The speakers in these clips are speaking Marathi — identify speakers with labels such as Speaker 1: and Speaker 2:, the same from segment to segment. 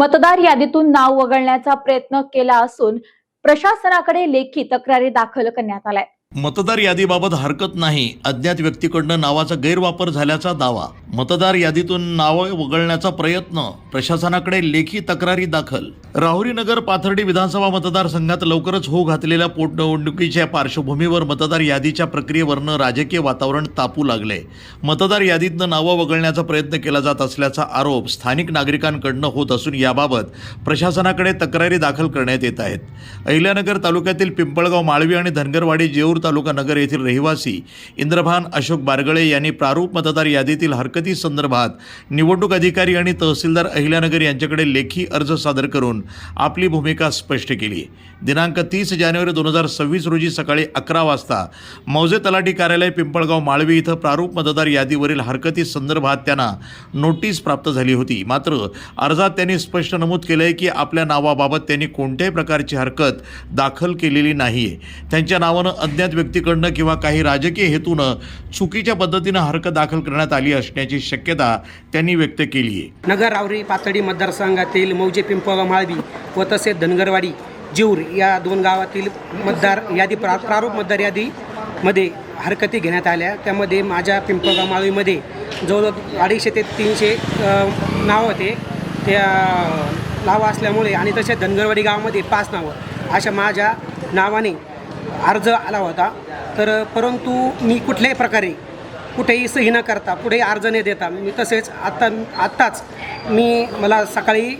Speaker 1: मतदार यादीतून नाव वगळण्याचा प्रयत्न केला असून प्रशासनाकडे लेखी तक्रारी दाखल करण्यात आलाय
Speaker 2: मतदार यादीबाबत हरकत नाही अज्ञात व्यक्तीकडनं नावाचा गैरवापर झाल्याचा दावा. मतदार यादीतून नावं वगळण्याचा प्रयत्न प्रशासनाकडे लेखी तक्रारी दाखल. राहुरी नगर पाथर्डी विधानसभा मतदारसंघात लवकरच हो घातलेल्या पोटनिवडणुकीच्या पार्श्वभूमीवर मतदार यादीच्या प्रक्रियेवरनं राजकीय वातावरण तापू लागले. मतदार यादीतनं नावं वगळण्याचा प्रयत्न केला जात असल्याचा आरोप स्थानिक नागरिकांकडनं होत असून याबाबत प्रशासनाकडे तक्रारी दाखल करण्यात येत आहेत. अहिल्यानगर तालुक्यातील पिंपळगाव माळवी आणि धनगरवाडी जेऊर तालुका नगर येथील रहिवासी इंद्रभान अशोक बारगळे यांनी प्रारूप मतदार यादीतील हरकती संदर्भात निवडणूक अधिकारी आणि तहसीलदार अहिल्यानगर यांच्याकडे लेखी अर्ज सादर करून आपली भूमिका स्पष्ट केली. दिनांक तीस जानेवारी दोन हजार सव्वीस रोजी सकाळी अकरा वाजता मौजे तलाठी कार्यालय पिंपळगाव माळवी इथं प्रारूप मतदार यादीवरील हरकती संदर्भात त्यांना नोटीस प्राप्त झाली होती. मात्र अर्जात त्यांनी स्पष्ट नमूद केलं आहे की आपल्या नावाबाबत त्यांनी कोणत्याही प्रकारची हरकत दाखल केलेली नाही त्यांच्या नावानं अज्ञात व्यक्तीकडनं किंवा काही राजकीय हेतूनं चुकीच्या पद्धतीनं हरकत दाखल करण्यात आली असण्याची शक्यता त्यांनी व्यक्त केली आहे.
Speaker 3: नगर रावरी पातळी मतदारसंघातील मौजे पिंपळगाव माळवी व तसेच धनगरवाडी जीवर या दोन गावातील मतदार यादी प्रा प्रारूप मतदार यादीमध्ये हरकती घेण्यात आल्या. त्यामध्ये माझ्या पिंपळगाव माळवीमध्ये जवळजवळ अडीचशे ते तीनशे नावं होते. त्या नावं असल्यामुळे आणि तसेच धनगरवाडी गावामध्ये पाच नावं. अशा माझ्या नावाने अर्ज आला होता. तर परंतु मी कुठल्याही प्रकारे कुठेही सही न करता कुठेही अर्ज न देता मी तसेच आत्ता आत्ताच मी मला सकाळी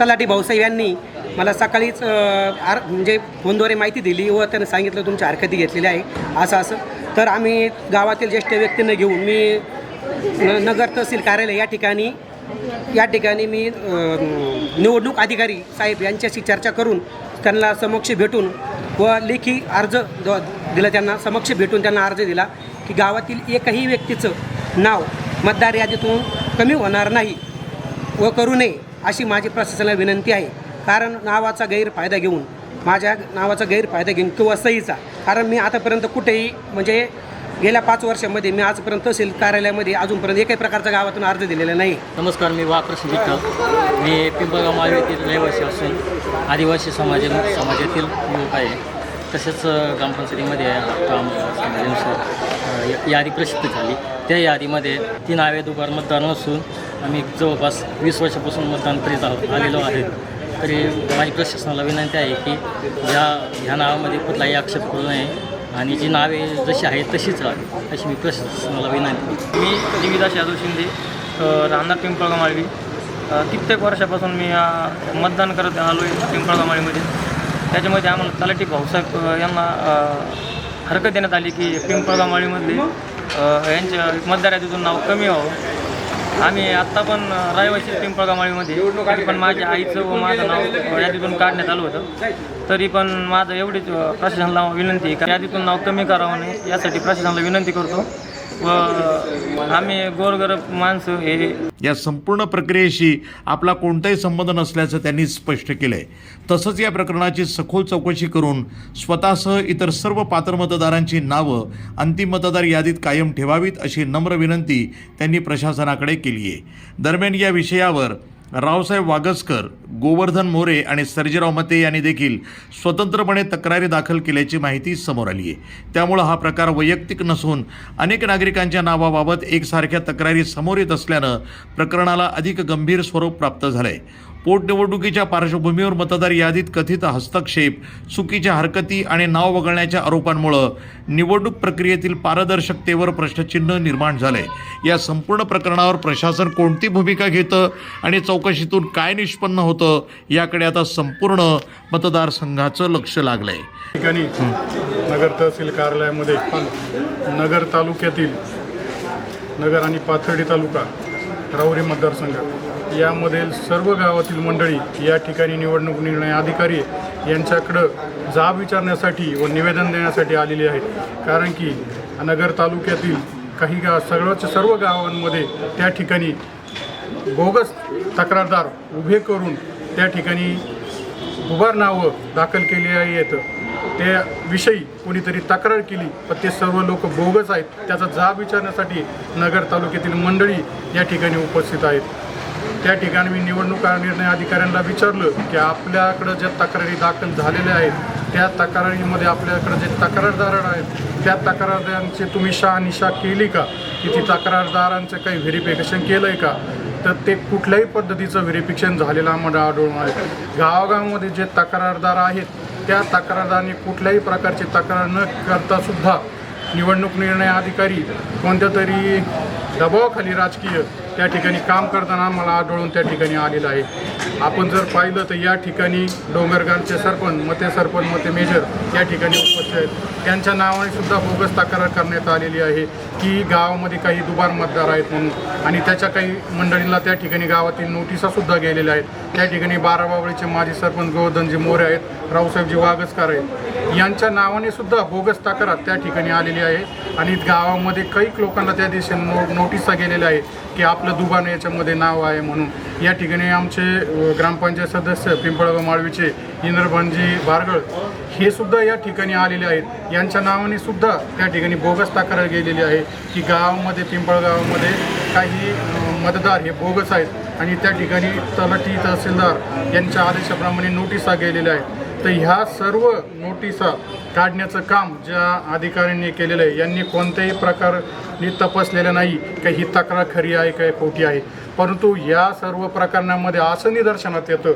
Speaker 3: तलाठी भाऊसाहेब यांनी मला सकाळीच आर म्हणजे फोनद्वारे माहिती दिली व त्यांनी सांगितलं तुमच्या हरकती घेतलेल्या आहे. असं असं. तर आम्ही गावातील ज्येष्ठ व्यक्तींना घेऊन मी नगर तहसील कार्यालय या ठिकाणी या ठिकाणी मी निवडणूक अधिकारी साहेब यांच्याशी चर्चा करून त्यांना समक्ष भेटून व लेखी अर्ज दिला त्यांना समक्ष भेटून त्यांना अर्ज दिला की गावातील एकही व्यक्तीचं नाव मतदार यादीतून कमी होणार नाही व करू नये अशी माझी प्रशासनाला विनंती आहे. कारण नावाचा गैरफायदा घेऊन माझ्या नावाचा गैरफायदा घेऊन किंवा सहीचा कारण मी आतापर्यंत कुठेही म्हणजे गेल्या पाच वर्षामध्ये मी आजपर्यंत तहसील कार्यालयामध्ये अजूनपर्यंत एकही प्रकारचा गावातून अर्ज दिलेला नाही.
Speaker 4: नमस्कार मी वाकृष्ण विठ्ठल. मी पिंपळगाव माळवेतील रहिवासी असून आदिवासी समाज समाजातील युवक आहे. तसेच ग्रामपंचायतीमध्ये काम समाजानुसार यादी प्रसिद्ध झाली. त्या यादीमध्ये ती नावे दुपार मतदान नसून आम्ही जवळपास वीस वर्षापासून मतदान करीत आहोत आलेलो आहे. तरी माझी प्रशासनाला विनंती आहे की ह्या ह्या नावामध्ये कुठलाही आक्षेप करू नये. आणि जी नावे जशी आहेत तशीच राहावी अशी मी प्रशासनाला विनंती
Speaker 5: मी देवीदास यादव शिंदे राहणार पिंपळगाव माळवी कित्येक वर्षापासून मी मतदान करत आलो आहे पिंपळगाव माळीमध्ये त्याच्यामध्ये आम्हाला तलाठी भाऊसाहेब यांना हरकत देण्यात आली की पिंपळगाव माळीमधले यांच्या मतदार यादीतून नाव कमी व्हावं. आम्ही आत्ता पण रहिवासी पिंपळगाव माळीमध्ये तरी पण माझ्या आईचं व माझं नाव यादीतून काढण्यात आलं होतं. तरी पण माझं एवढीच प्रशासनाला विनंती आहे का? यादीतून नाव कमी करावं नाही यासाठी प्रशासनाला विनंती करतो. व आम्ही गोरगरब माणसं हे
Speaker 2: या संपूर्ण प्रक्रियेशी आपला कोणताही संबंध नसल्याचं त्यांनी स्पष्ट केलंय. तसंच या प्रकरणाची सखोल चौकशी करून स्वतःसह इतर सर्व पात्र मतदारांची नावं अंतिम मतदार यादीत कायम ठेवावीत अशी नम्र विनंती त्यांनी प्रशासनाकडे केली आहे दरम्यान या विषयावर रावसाहेब वागसकर गोवर्धन मोरे आणि सर्जेराव मते यांनी देखील स्वतंत्रपणे तक्रारी दाखल केल्याची माहिती समोर आली आहे. त्यामुळं हा प्रकार वैयक्तिक नसून अनेक नागरिकांच्या नावाबाबत एकसारख्या तक्रारी समोर येत असल्यानं प्रकरणाला अधिक गंभीर स्वरूप प्राप्त झालंय. पोटनिवडणुकीच्या पार्श्वभूमीवर मतदार यादीत कथित हस्तक्षेप चुकीच्या हरकती आणि नाव वगळण्याच्या आरोपांमुळं निवडणूक प्रक्रियेतील पारदर्शकतेवर प्रश्नचिन्ह निर्माण झालंय. या संपूर्ण प्रकरणावर प्रशासन कोणती भूमिका घेतं आणि चौकशीतून काय निष्पन्न होतं याकडे आता संपूर्ण मतदारसंघाचं लक्ष लागलंय.
Speaker 6: ठिकाणी नगर तहसील कार्यालयामध्ये नगर तालुक्यातील नगर आणि पाथर्डी तालुका राहुरी मतदारसंघ यामधील सर्व गावातील मंडळी या ठिकाणी निवडणूक निर्णय अधिकारी यांच्याकडं जाब विचारण्यासाठी व निवेदन देण्यासाठी आलेली आहेत. कारण की नगर तालुक्यातील काही गाव सगळ्याच सर्व गावांमध्ये त्या ठिकाणी बोगस तक्रारदार उभे करून त्या ठिकाणी उभार नावं दाखल केली आहेत. त्या विषयी कोणीतरी तक्रार केली पण ते सर्व लोक बोगस आहेत. त्याचा जाब विचारण्यासाठी नगर तालुक्यातील मंडळी या ठिकाणी उपस्थित आहेत. त्या ठिकाणी मी निवडणूक निर्णय अधिकाऱ्यांना विचारलं की आपल्याकडं ज्या तक्रारी दाखल झालेल्या आहेत त्या तक्रारीमध्ये आपल्याकडं जे तक्रारदार आहेत त्या तक्रारदारांची तुम्ही शहानिशा केली का? की ती तक्रारदारांचं काही व्हेरिफिकेशन केलं आहे का? तर ते कुठल्याही पद्धतीचं व्हेरिफिकेशन झालेलं आम्हाला आढळून आहे गावागावामध्ये जे तक्रारदार आहेत त्या तक्रारदारांनी कुठल्याही प्रकारची तक्रार न करता सुद्धा निवडणूक निर्णय अधिकारी कोणत्या तरी दबावाखाली राजकीय त्या ठिकाणी काम करताना मला आढळून त्या ठिकाणी आलेलं आहे. आपण जर पाहिलं तर या ठिकाणी डोंगरगावचे सरपंच मते सरपंच मते मेजर या ठिकाणी उपस्थित आहेत. त्यांच्या नावाने सुद्धा बोगस तक्रार करण्यात आलेली आहे की गावामध्ये काही दुबार मतदार आहेत म्हणून. आणि त्याच्या काही मंडळींना त्या ठिकाणी गावातील नोटिसासुद्धा गेलेल्या आहेत. त्या ठिकाणी बाराबावळीचे माजी सरपंच गोवर्धनजी मोरे आहेत. रावसाहेबजी वागसकर आहेत. यांच्या नावाने सुद्धा बोगस तक्रार त्या ठिकाणी आलेली आहे. आणि गावामध्ये कैक लोकांना त्या दिवशी नो नोटिसा गेलेल्या आहे की आपलं दुकान याच्यामध्ये नाव आहे म्हणून. या ठिकाणी आमचे ग्रामपंचायत सदस्य पिंपळगाव माळवीचे इंद्रभानजी बारगळ हे सुद्धा या ठिकाणी आलेले आहेत. यांच्या नावाने सुद्धा त्या ठिकाणी बोगस तक्रार गेलेली आहे की गावामध्ये पिंपळगावामध्ये काही मतदार हे बोगस आहेत. आणि त्या ठिकाणी तलाठी तहसीलदार यांच्या आदेशाप्रमाणे नोटिसा गेलेल्या आहेत. तर ह्या सर्व नोटिसा काढण्याचं काम ज्या अधिकाऱ्यांनी केलेलं आहे यांनी कोणत्याही प्रकारने तपासलेलं नाही का ही तक्रार खरी आहे काय खोटी आहे. परंतु या सर्व प्रकरणामध्ये असं निदर्शनात येतं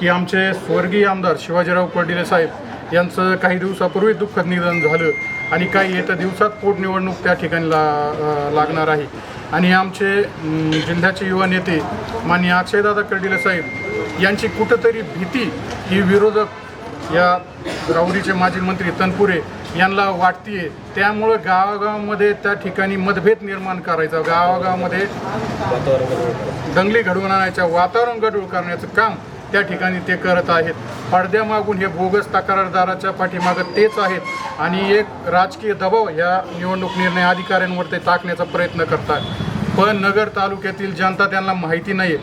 Speaker 6: की आमचे स्वर्गीय आमदार शिवाजीराव पडिले साहेब यांचं काही दिवसापूर्वी दुःखद निधन झालं आणि काही येत्या दिवसात पोटनिवडणूक त्या ठिकाणी ला लागणार आहे. आणि आमचे जिल्ह्याचे युवा नेते माननीय अक्षयदादा कर्डिले साहेब यांची कुठंतरी भीती ही विरोधक या राऊरीचे माजी मंत्री तनपुरे यांना वाटतीये. त्यामुळं गावागावामध्ये त्या ठिकाणी मतभेद निर्माण करायचा. गावागावामध्ये दंगली घडवून आणायच्या वातावरण गडूळ करण्याचं काम त्या ठिकाणी ते करत आहेत. पडद्यामागून हे बोगस तक्रारदाराच्या पाठीमागं तेच आहेत आणि एक राजकीय दबाव ह्या निवडणूक निर्णय अधिकाऱ्यांवर ते टाकण्याचा प्रयत्न करतात. पण नगर तालुक्यातील जनता त्यांना माहिती नाही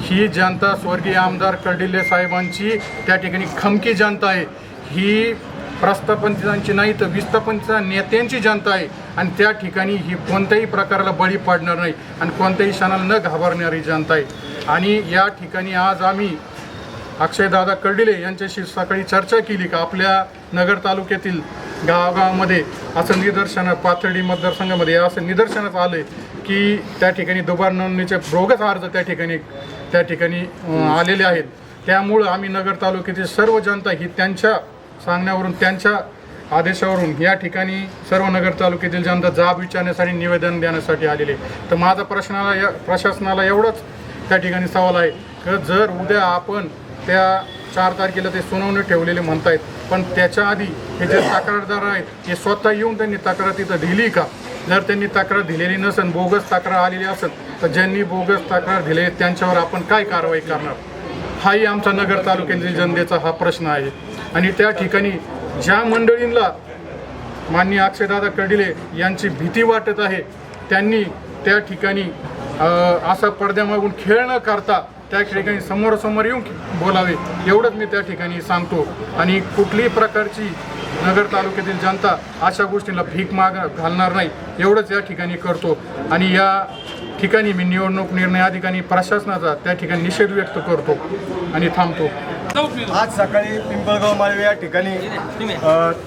Speaker 6: ही जनता स्वर्गीय आमदार कर्डिले साहेबांची त्या ठिकाणी खमकी जनता आहे. ही प्रस्थापंचांची नाही तर विस्थापनच्या नेत्यांची जनता आहे आणि त्या ठिकाणी ही कोणत्याही प्रकाराला बळी पाडणार नाही आणि कोणत्याही क्षणाला न घाबरणारी जनता आहे. आणि या ठिकाणी आज आम्ही अक्षयदादा कर्डिले यांच्याशी सकाळी चर्चा केली का आपल्या नगर तालुक्यातील गावागावामध्ये असं निदर्शनं पाथर्डी मतदारसंघामध्ये असं निदर्शनात आलं आहे की त्या ठिकाणी दुबार नोंदणीचे बोगस अर्ज त्या ठिकाणी त्या ठिकाणी आलेले आहेत. त्यामुळं आम्ही नगर तालुक्यातील सर्व जनता ही त्यांच्या सांगण्यावरून त्यांच्या आदेशावरून या ठिकाणी सर्व नगर तालुक्यातील जनता जाब विचारण्यासाठी निवेदन देण्यासाठी आलेले तर माझा प्रश्नाला या प्रशासनाला एवढंच त्या ठिकाणी सवाल आहे की जर उद्या आपण त्या चार तारखेला ते सुनावणी ठेवलेले म्हणतायत. पण त्याच्या आधी हे जे तक्रारदार आहेत हे स्वतः येऊन त्यांनी तक्रार तिथं दिली का? जर त्यांनी तक्रार दिलेली नसेल बोगस तक्रार आलेली असेल तर ज्यांनी बोगस तक्रार दिले त्यांच्यावर आपण काय कारवाई करणार? हाही आमचा नगर तालुक्यातील जनतेचा हा प्रश्न आहे. आणि त्या ठिकाणी ज्या मंडळींना माननीय अक्षयदादा कडिले यांची भीती वाटत आहे त्यांनी त्या ठिकाणी असा पडद्यामागून खेळ न करता त्या ठिकाणी समोरासमोर येऊन बोलावे. एवढंच मी त्या ठिकाणी सांगतो. आणि कुठलीही प्रकारची नगर तालुक्यातील जनता अशा गोष्टींना भीक माग घालणार नाही. एवढंच या ठिकाणी करतो. आणि या ठिकाणी मी निवडणूक निर्णय अधिकारी प्रशासनाचा त्या ठिकाणी निषेध व्यक्त करतो. आणि थांबतो.
Speaker 7: आज सकाळी पिंपळगाव माळवे या ठिकाणी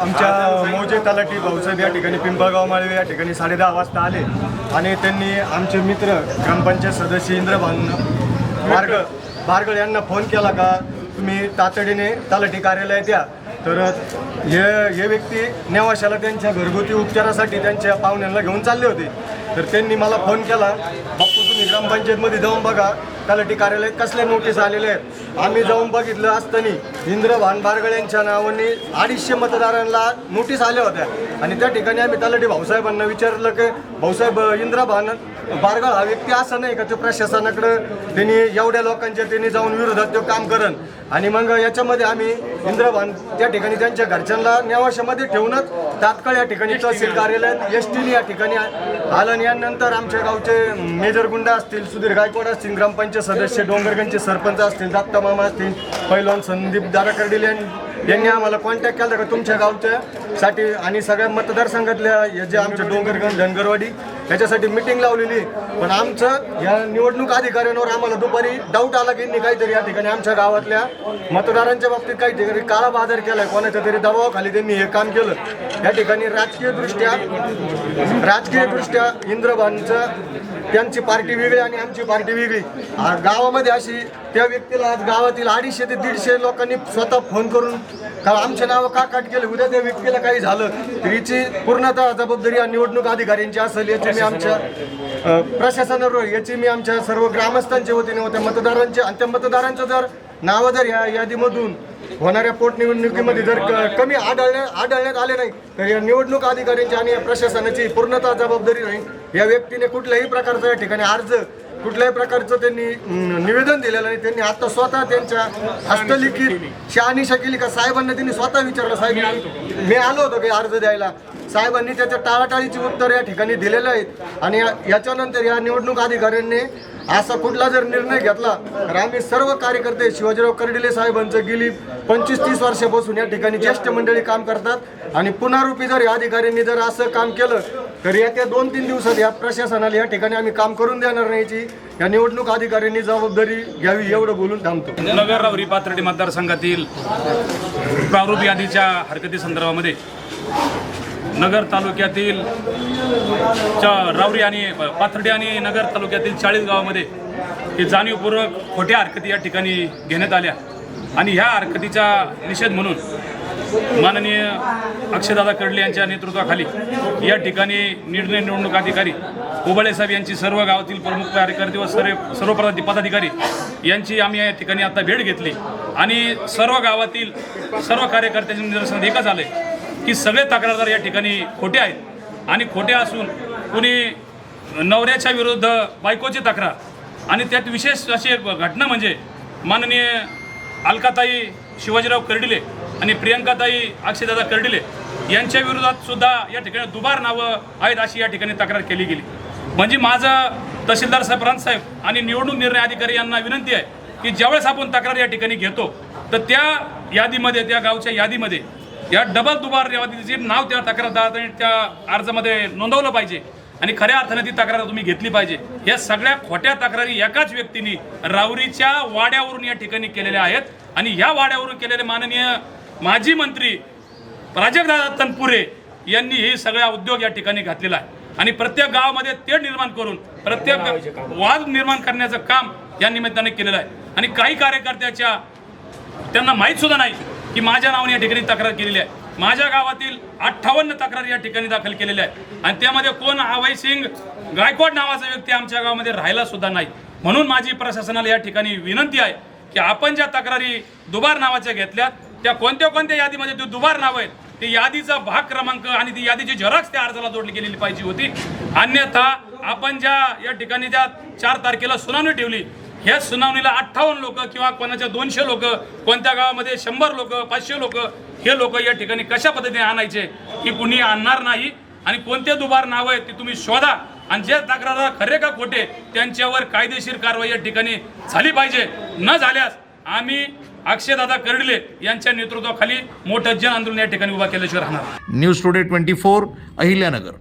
Speaker 7: आमच्या मौजे तलाठी भाऊसाहेब या ठिकाणी पिंपळगाव माळवे या ठिकाणी साडेदहा वाजता आले. आणि त्यांनी आमचे मित्र ग्रामपंचायत सदस्य इंद्र भान बारगळ बारगळ यांना फोन केला का? तुम्ही तातडीने तलाठी कार्यालयात या. तर हे हे व्यक्ती नेवाशाला त्यांच्या घरगुती उपचारासाठी त्यांच्या पाहुण्यांना घेऊन चालले होते. तर त्यांनी मला फोन केला बाप्पू तुम्ही ग्रामपंचायतमध्ये जाऊन बघा तलाठी कार्यालयात कसल्या नोटीस आलेल्या आहेत. आम्ही जाऊन बघितलं असताना इंद्र भान बारगळ यांच्या नावाने अडीचशे मतदारांना नोटीस आल्या होत्या. आणि त्या ठिकाणी आम्ही तलाठी भाऊसाहेबांना विचारलं की भाऊसाहेब इंद्र भान बारगळ हा व्यक्ती असा नाही का तो प्रशासनाकडं त्यांनी एवढ्या लोकांच्या त्यांनी जाऊन विरोधात तो काम करन आणि मग याच्यामध्ये आम्ही इंद्रभान त्या ठिकाणी त्यांच्या घरच्यांना न्यावाशामध्ये ठेवूनच तात्काळ या ठिकाणी तहसील कार्यालयात एस टीने या ठिकाणी आलं यानंतर आमच्या गावचे मेजर गुंडा असतील सुधीर गायकवाड असतील ग्रामपंचायत सदस्य डोंगरगंजचे सरपंच असतील दत्ता मामा असतील पैलवान संदीप दाराकर्डील यांनी यांनी आम्हाला कॉन्टॅक्ट केला का तुमच्या गावच्या साठी आणि सगळ्या मतदारसंघातल्या जे आमच्या डोंगरगण धनगरवाडी याच्यासाठी मिटिंग लावलेली. पण आमचं या निवडणूक अधिकाऱ्यांवर आम्हाला दुपारी डाऊट आला की काहीतरी या ठिकाणी आमच्या गावातल्या मतदारांच्या बाबतीत काहीतरी काळा बाजार केलाय. कोणाच्या तरी दबावाखाली त्यांनी हे काम केलं. या ठिकाणी राजकीयदृष्ट्या राजकीयदृष्ट्या इंद्रबांचं त्यांची पार्टी वेगळी आणि आमची पार्टी वेगळी. गावामध्ये अशी त्या व्यक्तीला आज गावातील अडीचशे ते दीडशे लोकांनी स्वतः फोन करून का आमचे नावं का काट केले उद्या त्या व्यक्तीला काही झालं तर याची पूर्णतः जबाबदारी या निवडणूक अधिकाऱ्यांची असेल याची मी आमच्या प्रशासनावर याची मी आमच्या सर्व ग्रामस्थांच्या वतीने होत्या त्या मतदारांच्या आणि त्या मतदारांचं जर नावं जर या यादीमधून होणाऱ्या पोटनिवडणुकीमध्ये जर क- कमी आढळण्या आढळण्यात आले नाही तर या निवडणूक अधिकाऱ्यांची आणि या प्रशासनाची पूर्णतः जबाबदारी राहील या व्यक्तीने कुठल्याही प्रकारचा या ठिकाणी अर्ज कुठल्याही प्रकारचं त्यांनी अं, निवेदन दिलेलं नाही. त्यांनी आता स्वतः त्यांच्या हस्तलिखित शहानिशा केली का? साहेबांना त्यांनी स्वतः विचारलं साहेब मी आलो होतो काही अर्ज द्यायला? साहेबांनी त्याच्या टाळाटाळीची उत्तर या ठिकाणी दिलेलं आहेत. आणि याच्यानंतर या निवडणूक अधिकाऱ्यांनी असा कुठला जर निर्णय घेतला तर आम्ही सर्व कार्यकर्ते शिवाजीराव कर्डिले साहेबांचं गेली पंचवीस तीस वर्षापासून या ठिकाणी ज्येष्ठ मंडळी काम करतात. आणि पुनरुपी जर या अधिकाऱ्यांनी जर असं काम केलं तर येत्या दोन तीन दिवसात या प्रशासनाला या ठिकाणी आम्ही काम करून देणार नाहीची या निवडणूक अधिकाऱ्यांनी जबाबदारी घ्यावी एवढं बोलून थांबतो.
Speaker 8: नव्या रावरी पाथर्डी मतदारसंघातील प्रारूप यादीच्या हरकती संदर्भामध्ये नगर तालुक्यातील च्या रावरी आणि पाथर्डी आणि नगर तालुक्यातील चाळीस गावामध्ये हे जाणीवपूर्वक खोट्या हरकती या ठिकाणी घेण्यात आल्या. आणि ह्या हरकतीचा निषेध म्हणून माननीय अक्षयदादा कडले यांच्या नेतृत्वाखाली या ठिकाणी निर्णय निवडणूक अधिकारी उबाळे साहेब यांची सर्व गावातील प्रमुख कार्यकर्ते व सर्व सर्व पदाधिकारी यांची आम्ही या ठिकाणी आता भेट घेतली. आणि सर्व गावातील सर्व कार्यकर्त्यांच्या निदर्शनात एकच आले की सगळे तक्रारदार या ठिकाणी खोटे आहेत. आणि खोटे असून कुणी नवऱ्याच्या विरुद्ध बायकोची तक्रार आणि त्यात विशेष अशी एक घटना म्हणजे माननीय अलकाताई शिवाजीराव कर्डिले आणि प्रियंकाताई अक्षयदादा कर्डिले यांच्या विरोधात सुद्धा या ठिकाणी दुबार नावं आहेत अशी या ठिकाणी तक्रार केली गेली. म्हणजे माझं तहसीलदार साहेब रानसाहेब आणि निवडणूक निर्णय अधिकारी यांना विनंती आहे की ज्यावेळेस आपण तक्रार या ठिकाणी घेतो तर त्या यादीमध्ये त्या गावच्या यादीमध्ये या डबल दुबार यादीचे नाव त्या तक्रारदाराने त्या अर्जामध्ये नोंदवलं पाहिजे आणि खऱ्या अर्थाने ती तक्रार तुम्ही घेतली पाहिजे. या सगळ्या खोट्या तक्रारी एकाच व्यक्तीने रावरीच्या वाड्यावरून या ठिकाणी केलेल्या आहेत आणि या वाड्यावरून केलेले माननीय माजी मंत्री प्राजक्तदादा तनपुरे यांनी हे सगळा उद्योग या ठिकाणी घातलेला आहे. आणि प्रत्येक गावामध्ये ते निर्माण करून प्रत्येक वाद निर्माण करण्याचं काम या निमित्ताने केलेलं आहे. आणि काही कार्यकर्त्याच्या त्यांना माहीत सुद्धा नाही. की माझ्या नावाने या ठिकाणी तक्रार केलेली आहे. माझ्या गावातील अठ्ठावन्न तक्रार या ठिकाणी दाखल केलेल्या आहेत. आणि त्यामध्ये कोण अभय सिंग गायकवाड नावाचा व्यक्ती आमच्या गावामध्ये राहिला सुद्धा नाही. म्हणून माझी प्रशासनाला या ठिकाणी विनंती आहे की आपण ज्या तक्रारी दुबार नावाच्या घेतल्यात त्या कोणत्या कोणत्या यादीमध्ये ते दुबार नाव आहेत ते यादीचा भाग क्रमांक आणि ती यादीची झेरॉक्स त्या अर्जाला जोडली गेलेली पाहिजे होती. अन्यथा आपण ज्या या ठिकाणी त्या चार तारखेला सुनावणी ठेवली ह्या सुनावणीला अठ्ठावन्न लोक किंवा कोणाच्या दोनशे लोक कोणत्या गावामध्ये शंभर लोक पाचशे लोक हे लोक या ठिकाणी कशा पद्धतीने आणायचे की कुणी आणणार नाही. आणि कोणते दुबार नाव आहेत ते तुम्ही शोधा. आणि जे तक्रारदार खरे का खोटे त्यांच्यावर कायदेशीर कारवाई या ठिकाणी झाली पाहिजे. न झाल्यास आम्ही अक्षयदादा कर्डिले यांच्या नेतृत्वाखाली मोठं जन आंदोलन या ठिकाणी उभा केल्याशिवाय राहणार.
Speaker 2: News today twenty four Ahilyanagar.